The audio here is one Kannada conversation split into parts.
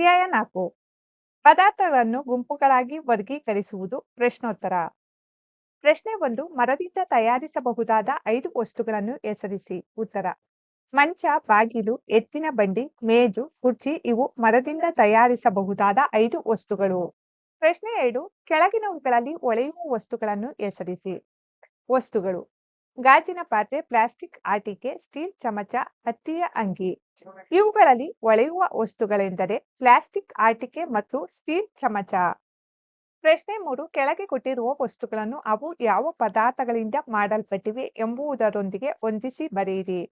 ಅಧ್ಯಾಯ ನಾಲ್ಕು ಪದಾರ್ಥಗಳನ್ನು ಗುಂಪುಗಳಾಗಿ ವರ್ಗೀಕರಿಸುವುದು ಪ್ರಶ್ನೋತ್ತರ. ಪ್ರಶ್ನೆ ಒಂದು, ಮರದಿಂದ ತಯಾರಿಸಬಹುದಾದ ಐದು ವಸ್ತುಗಳನ್ನು ಹೆಸರಿಸಿ. ಉತ್ತರ, ಮಂಚ, ಬಾಗಿಲು, ಎತ್ತಿನ ಬಂಡಿ, ಮೇಜು, ಕುರ್ಚಿ ಇವು ಮರದಿಂದ ತಯಾರಿಸಬಹುದಾದ ಐದು ವಸ್ತುಗಳು. ಪ್ರಶ್ನೆ ಎರಡು, ಕೆಳಗಿನವುಗಳಲ್ಲಿ ಒಳೆಯುವ ವಸ್ತುಗಳನ್ನು ಹೆಸರಿಸಿ. ವಸ್ತುಗಳು, ಗಾಜಿನ ಪಾತ್ರೆ, ಪ್ಲಾಸ್ಟಿಕ್ ಆಟಿಕೆ, ಸ್ಟೀಲ್ ಚಮಚ, ಹತ್ತಿಯ ಅಂಗಿ. ಇವುಗಳಲ್ಲಿ ಒಳೆಯುವ ವಸ್ತುಗಳೆಂದರೆ ಪ್ಲಾಸ್ಟಿಕ್, ಆಟಿಕೆ ಮತ್ತು ಸ್ಟೀಲ್ ಚಮಚ. ಪ್ರಶ್ನೆ ಮೂರು, ಕೆಳಗೆ ಕೊಟ್ಟಿರುವ ವಸ್ತುಗಳನ್ನು ಅವು ಯಾವ ಪದಾರ್ಥಗಳಿಂದ ಮಾಡಲ್ಪಟ್ಟಿವೆ ಎಂಬುದರೊಂದಿಗೆ ಹೊಂದಿಸಿ ಬರೆಯಿರಿ.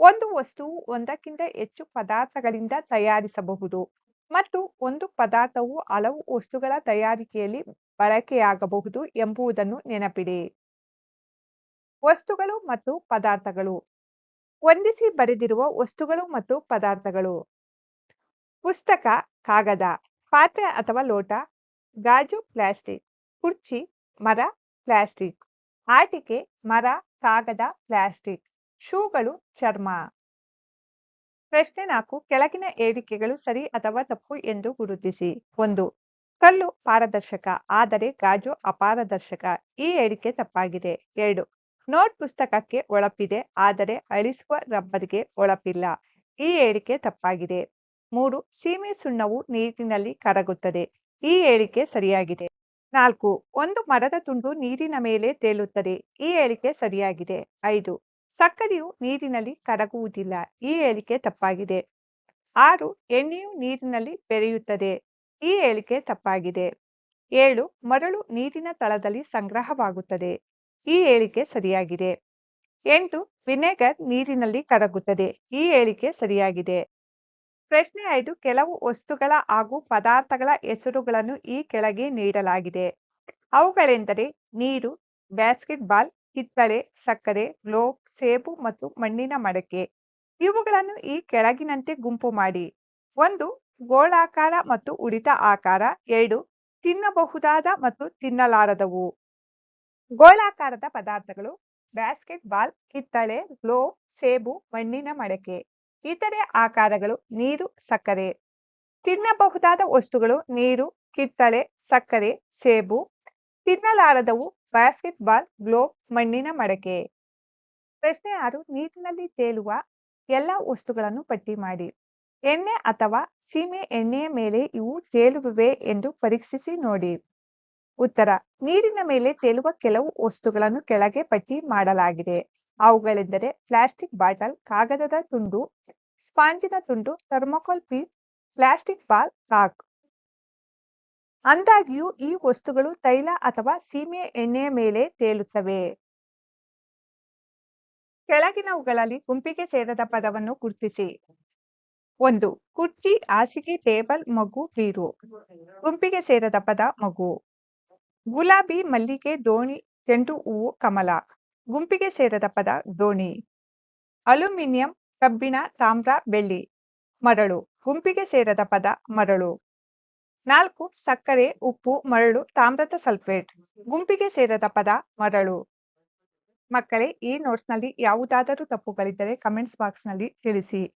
ಒಂದು ವಸ್ತುವು ಒಂದಕ್ಕಿಂತ ಹೆಚ್ಚು ಪದಾರ್ಥಗಳಿಂದ ತಯಾರಿಸಬಹುದು ಮತ್ತು ಒಂದು ಪದಾರ್ಥವು ಹಲವು ವಸ್ತುಗಳ ತಯಾರಿಕೆಯಲ್ಲಿ ಬಳಕೆಯಾಗಬಹುದು ಎಂಬುದನ್ನು ನೆನಪಿಡಿ. ವಸ್ತುಗಳು ಮತ್ತು ಪದಾರ್ಥಗಳು. ಹೊಂದಿಸಿ ಬರೆದಿರುವ ವಸ್ತುಗಳು ಮತ್ತು ಪದಾರ್ಥಗಳು. ಪುಸ್ತಕ, ಕಾಗದ, ಪಾತ್ರೆ ಅಥವಾ ಲೋಟ, ಗಾಜು, ಪ್ಲಾಸ್ಟಿಕ್, ಕುರ್ಚಿ, ಮರ, ಪ್ಲಾಸ್ಟಿಕ್, ಆಟಿಕೆ, ಮರ, ಕಾಗದ, ಪ್ಲಾಸ್ಟಿಕ್, ಶೂಗಳು, ಚರ್ಮ. ಪ್ರಶ್ನೆ ನಾಲ್ಕು, ಕೆಳಗಿನ ಏರಿಕೆಗಳು ಸರಿ ಅಥವಾ ತಪ್ಪು ಎಂದು ಗುರುತಿಸಿ. ಒಂದು, ಕಲ್ಲು ಪಾರದರ್ಶಕ, ಆದರೆ ಗಾಜು ಅಪಾರದರ್ಶಕ, ಈ ಹೇಳಿಕೆ ತಪ್ಪಾಗಿದೆ. ಎರಡು ನೋಟ್ ಪುಸ್ತಕಕ್ಕೆ ಒಳಪಿದೆ, ಆದರೆ ಅಳಿಸುವ ರಬ್ಬರ್ಗೆ ಒಳಪಿಲ್ಲ. ಈ ಹೇಳಿಕೆ ತಪ್ಪಾಗಿದೆ. ಮೂರು, ಸೀಮೆ ಸುಣ್ಣವು ನೀರಿನಲ್ಲಿ ಕರಗುತ್ತದೆ. ಈ ಹೇಳಿಕೆ ಸರಿಯಾಗಿದೆ. ನಾಲ್ಕು, ಒಂದು ಮರದ ತುಂಡು ನೀರಿನ ಮೇಲೆ ತೇಲುತ್ತದೆ. ಈ ಹೇಳಿಕೆ ಸರಿಯಾಗಿದೆ. ಐದು, ಸಕ್ಕರೆಯು ನೀರಿನಲ್ಲಿ ಕರಗುವುದಿಲ್ಲ. ಈ ಹೇಳಿಕೆ ತಪ್ಪಾಗಿದೆ. ಆರು, ಎಣ್ಣೆಯು ನೀರಿನಲ್ಲಿ ಬೆರೆಯುತ್ತದೆ. ಈ ಹೇಳಿಕೆ ತಪ್ಪಾಗಿದೆ. ಏಳು, ಮರಳು ನೀರಿನ ತಳದಲ್ಲಿ ಸಂಗ್ರಹವಾಗುತ್ತದೆ. ಈ ಹೇಳಿಕೆ ಸರಿಯಾಗಿದೆ. ಎಂಟು, ವಿನೆಗರ್ ನೀರಿನಲ್ಲಿ ಕರಗುತ್ತದೆ. ಈ ಹೇಳಿಕೆ ಸರಿಯಾಗಿದೆ. ಪ್ರಶ್ನೆ ಐದು, ಕೆಲವು ವಸ್ತುಗಳ ಹಾಗೂ ಪದಾರ್ಥಗಳ ಹೆಸರುಗಳನ್ನು ಈ ಕೆಳಗೆ ನೀಡಲಾಗಿದೆ. ಅವುಗಳೆಂದರೆ ನೀರು ಬ್ಯಾಸ್ಕೆಟ್ ಬಾಲ್ ಕಿತ್ತಳೆ, ಸಕ್ಕರೆ, ಗ್ಲೋಬ್, ಸೇಬು ಮತ್ತು ಮಣ್ಣಿನ ಮಡಕೆ. ಇವುಗಳನ್ನು ಈ ಕೆಳಗಿನಂತೆ ಗುಂಪು ಮಾಡಿ. ಒಂದು, ಗೋಳಾಕಾರ ಮತ್ತು ಉಳಿತ ಆಕಾರ. ಎರಡು, ತಿನ್ನಬಹುದಾದ ಮತ್ತು ತಿನ್ನಲಾರದವು. ಗೋಳಾಕಾರದ ಪದಾರ್ಥಗಳು ಬ್ಯಾಸ್ಕೆಟ್ ಬಾಲ್ ಕಿತ್ತಳೆ ಗ್ಲೋ ಸೇಬು, ಮಣ್ಣಿನ ಮಡಕೆ, ಇತರೆ ಆಕಾರಗಳು ನೀರು, ಸಕ್ಕರೆ. ತಿನ್ನಬಹುದಾದ ವಸ್ತುಗಳು ನೀರು, ಕಿತ್ತಳೆ, ಸಕ್ಕರೆ, ಸೇಬು. ತಿನ್ನಲಾರದವು ಬ್ಯಾಸ್ಕೆಟ್ ಬಾಲ್ ಗ್ಲೋ ಮಣ್ಣಿನ ಮಡಕೆ. ಪ್ರಶ್ನೆ ಆರು, ನೀರಿನಲ್ಲಿ ತೇಲುವ ಎಲ್ಲ ವಸ್ತುಗಳನ್ನು ಪಟ್ಟಿ ಮಾಡಿ. ಎಣ್ಣೆ ಅಥವಾ ಸೀಮೆ ಎಣ್ಣೆಯ ಮೇಲೆ ಇವು ತೇಲುವೆ ಎಂದು ಪರೀಕ್ಷಿಸಿ ನೋಡಿ. ಉತ್ತರ, ನೀರಿನ ಮೇಲೆ ತೇಲುವ ಕೆಲವು ವಸ್ತುಗಳನ್ನು ಕೆಳಗೆ ಪಟ್ಟಿ ಮಾಡಲಾಗಿದೆ. ಅವುಗಳೆಂದರೆ ಪ್ಲಾಸ್ಟಿಕ್ ಬಾಟಲ್, ಕಾಗದದ ತುಂಡು, ಸ್ಪಾಂಜಿನ ತುಂಡು, ಥರ್ಮೋಕೋಲ್ ಪೀಸ್ ಪ್ಲಾಸ್ಟಿಕ್ ಬಾಲ್ ಕಾಕ್ ಅಂದಾಗಿಯೂ ಈ ವಸ್ತುಗಳು ತೈಲ ಅಥವಾ ಸೀಮೆ ಎಣ್ಣೆಯ ಮೇಲೆ ತೇಲುತ್ತವೆ. ಕೆಳಗಿನವುಗಳಲ್ಲಿ ಗುಂಪಿಗೆ ಸೇರದ ಪದವನ್ನು ಗುರುತಿಸಿ. ಒಂದು, ಕುರ್ಚಿ, ಹಾಸಿಗೆ, ಟೇಬಲ್, ಮಗು, ಬೀರು. ಗುಂಪಿಗೆ ಸೇರದ ಪದ ಮಗು. ಗುಲಾಬಿ, ಮಲ್ಲಿಗೆ, ದೋಣಿ, ಚೆಂಡು ಹೂವು, ಕಮಲ. ಗುಂಪಿಗೆ ಸೇರದ ಪದ ದೋಣಿ. ಅಲ್ಯೂಮಿನಿಯಂ, ಕಬ್ಬಿಣ, ತಾಮ್ರ, ಬೆಳ್ಳಿ. ಮರಳು. ಗುಂಪಿಗೆ ಸೇರದ ಪದ ಮರಳು. ನಾಲ್ಕು, ಸಕ್ಕರೆ, ಉಪ್ಪು, ಮರಳು, ತಾಮ್ರದ ಸಲ್ಫೇಟ್. ಗುಂಪಿಗೆ ಸೇರದ ಪದ ಮರಳು. ಮಕ್ಕಳೇ, ಈ ನೋಟ್ಸ್ನಲ್ಲಿ ಯಾವುದಾದರೂ ತಪ್ಪುಗಳಿದ್ದರೆ ಕಮೆಂಟ್ಸ್ ಬಾಕ್ಸ್ನಲ್ಲಿ ತಿಳಿಸಿ.